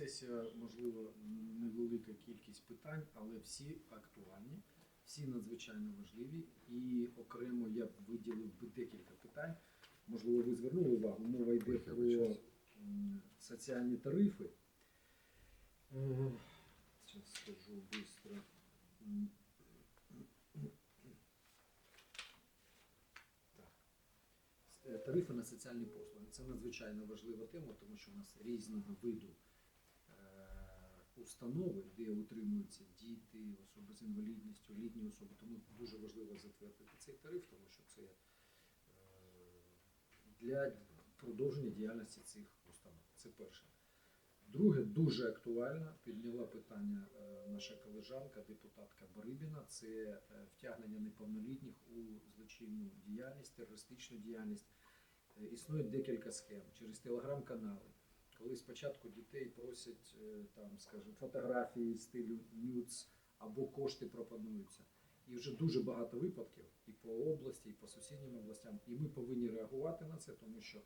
сесія, можливо, невелика кількість питань, але всі актуальні, всі надзвичайно важливі. І окремо я б виділив би декілька питань. Можливо, ви звернули увагу, мова йде про соціальні тарифи. Зараз скажу швидко. Е, Тарифи на соціальні послуги. Це надзвичайно важлива тема, тому що у нас різного виду е, установи, де утримуються діти, особи з інвалідністю, літні особи. Тому дуже важливо затвердити цей тариф, тому що це е, для продовження діяльності цих установ. Це перше. Друге, дуже актуально підняла питання е, наша колежанка, депутатка Барибіна. Це е, втягнення неповнолітніх у злочинну діяльність, терористичну діяльність. Існує декілька схем через телеграм-канали. Коли спочатку дітей просять е, там, скажімо, фотографії стилю нюц або кошти пропонуються. І вже дуже багато випадків і по області, і по сусіднім областям. І ми повинні реагувати на це, тому що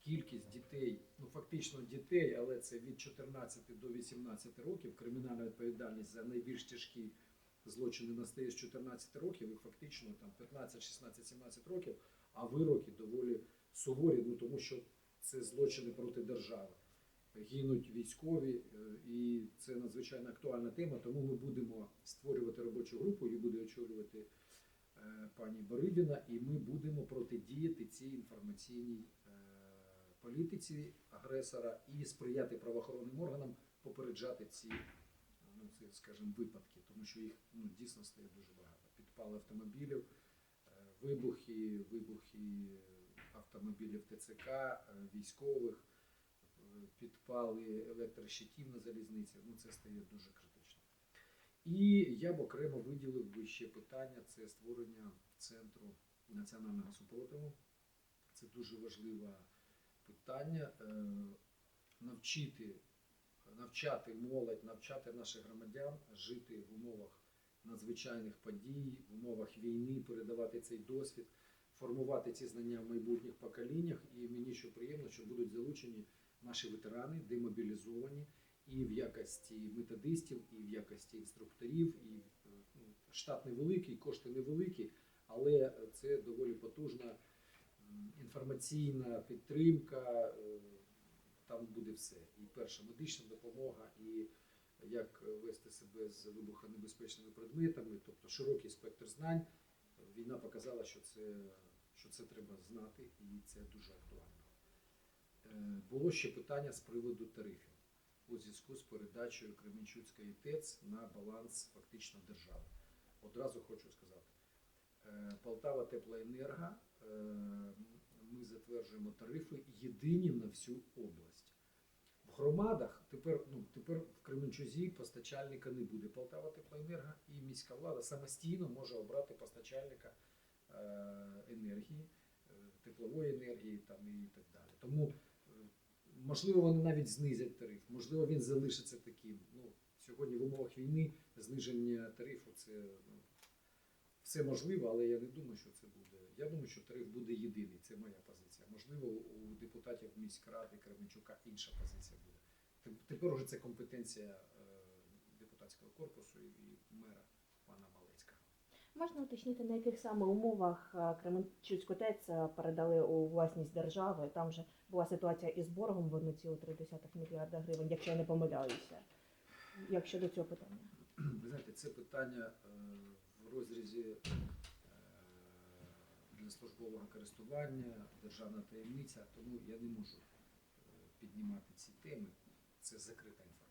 кількість дітей, ну фактично дітей, але це від 14 до 18 років. Кримінальна відповідальність за найбільш тяжкі злочини настає з 14 років, і фактично там 15, 16, 17 років, а вироки доволі суворі, ну тому що це злочини проти держави. Гинуть військові, е, і це надзвичайно актуальна тема. Тому ми будемо створювати робочу групу, її буде очолювати е, пані Барибіна, і ми будемо протидіяти цій інформаційній е, політиці агресора і сприяти правоохоронним органам попереджати ці, ну це скажімо, випадки, тому що їх ну, дійсно стає дуже багато. Підпали автомобілів, вибухи, вибухи автомобілів ТЦК, військових, підпали електрощитів на залізниці. Ну це стає дуже критично. І я б окремо виділив би ще питання: це створення центру національного супротиву. Це дуже важливе питання. Е, Навчити, навчати молодь, навчати наших громадян жити в умовах надзвичайних подій, в умовах війни, передавати цей досвід, формувати ці знання в майбутніх поколіннях. І мені що приємно, що будуть залучені наші ветерани, демобілізовані і в якості методистів, і в якості інструкторів, і е, ну, штат невеликий, кошти невеликі, але це доволі потужна інформаційна підтримка. е, Там буде все. І перша медична допомога, і як вести себе з вибухонебезпечними предметами, тобто широкий спектр знань. Війна показала, що це, що це треба знати, і це дуже актуально. Е, Було ще питання з приводу тарифів у зв'язку з передачею Кременчуцької ТЕЦ на баланс фактично держави. Одразу хочу сказати, е, Полтава Теплоенерго, е, ми затверджуємо тарифи єдині на всю область. В громадах тепер, ну, тепер в Кременчузі постачальника не буде Полтава Теплоенерго, і міська влада самостійно може обрати постачальника енергії, теплової енергії там, і так далі. Тому можливо вони навіть знизять тариф, можливо, він залишиться таким. Ну, сьогодні в умовах війни зниження тарифу це ну, все можливо, але я не думаю, що це буде. Я думаю, що тариф буде єдиний. Це моя позиція. Можливо, у депутатів міськради Кременчука інша позиція буде. Теп- Тепер уже це компетенція е, депутатського корпусу і мера пана Малецького. Можна уточнити, на яких саме умовах е, Кременчуцьку е, передали у власність держави? Там же була ситуація із боргом в 1,3 мільярда гривень, якщо я не помиляюся. Як щодо цього питання? Ви знаєте, це питання е, в розрізі для службового користування, державна таємниця, тому я не можу піднімати ці теми. Це закрита інформація.